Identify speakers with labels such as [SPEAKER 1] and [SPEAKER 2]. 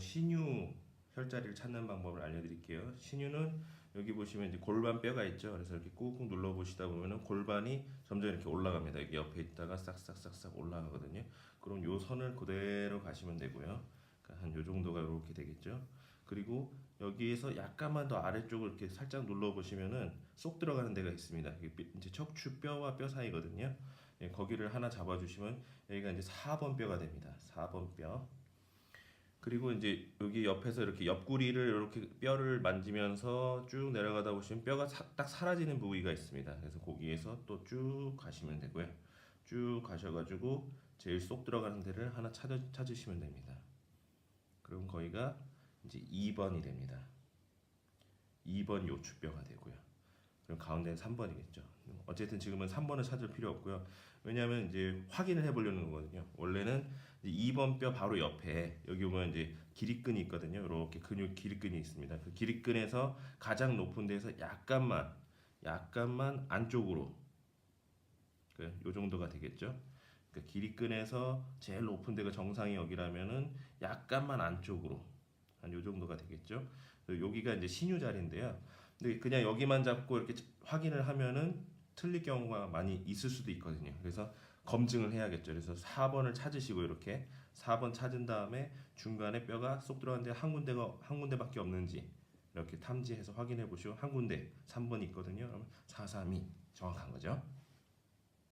[SPEAKER 1] 신유 혈자리를 찾는 방법을 알려드릴게요. 신유는 여기 보시면 이제 골반 뼈가 있죠. 그래서 이렇게 꾹꾹 눌러 보시다 보면은 골반이 점점 이렇게 올라갑니다. 여기 옆에 있다가 싹싹싹싹 올라가거든요. 그럼 요 선을 그대로 가시면 되고요. 그러니까 한요 정도가 이렇게 되겠죠. 그리고 여기에서 약간만 더 아래쪽을 이렇게 살짝 눌러 보시면은 쏙 들어가는 데가 있습니다. 이제 척추 뼈와 뼈 사이거든요. 예, 거기를 하나 잡아주시면 여기가 이제 4번 뼈가 됩니다. 4번 뼈. 그리고 이제 여기 옆에서 이렇게 옆구리를 이렇게 뼈를 만지면서 쭉 내려가다 보시면 뼈가 사- 딱 사라지는 부위가 있습니다. 그래서 거기에서 또 쭉 가시면 되고요. 쭉 가셔가지고 제일 쏙 들어가는 데를 하나 찾아, 찾으시면 됩니다. 그럼 거기가 이제 2번이 됩니다. 2번 요추뼈가 되고요. 그럼 가운데는 3번이겠죠. 어쨌든 지금은 3번을 찾을 필요 없고요. 왜냐하면 이제 확인을 해보려는 거거든요. 원래는 2번 뼈 바로 옆에 여기 보면 이제 기립근이 있거든요. 이렇게 근육 기립근이 있습니다. 그 기립근에서 가장 높은 데서 약간만 약간만 안쪽으로 그요 정도가 되겠죠. 그 기립근에서 제일 높은 데가 정상이 여기라면은 약간만 안쪽으로 한 요 정도가 되겠죠. 여기가 이제 신유 자리인데요. 근데 그냥 여기만 잡고 이렇게 확인을 하면은 틀릴 경우가 많이 있을 수도 있거든요. 그래서 검증을 해야겠죠. 그래서 4번을 찾으시고 이렇게 4번 찾은 다음에 중간에 뼈가 쏙 들어갔는데 한 군데가 한 군데밖에 없는지 이렇게 탐지해서 확인해 보시고 한 군데 3번 있거든요. 그러면 432 정확한 거죠.